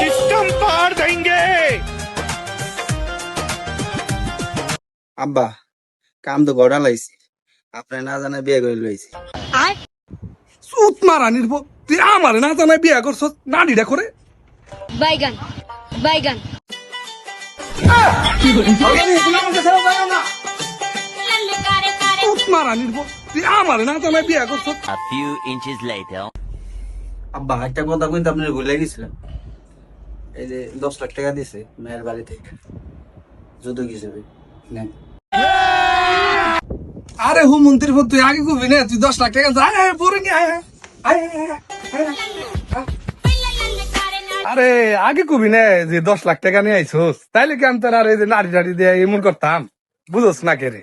System পার দেঙ্গে আব্বা কাম তো গড়া লাইছি। আপনি না জানা বিয়ে করে লইছি। সুত মারা নির্ব তুই আমার না জানা বিয়ে করছ নানিটা করে বাইগান বাইগান। সুত মারা নির্ব তুই আমার না জানা বিয়ে করছ। A few inches later. আব্বা একটা কথা কইতে আপনি ভুলে গেছিলাম। এই যে দশ লাখ টাকা দিছে মেয়ের বাড়ি থেকে। যদু হিসেবে নেন। আরে হু মন্ত্রী তুই আগে কবি না? তুই দশ লাখ টাকা আয়, আয়। আরে আগে কবি না? যে দশ লাখ টাকা নিয়ে আইসোস। তাইলে কি আমি তোর আর এই যে নাড়ি টাড়ি দিয়ে এমন করতাম? বুঝোস না কে রে?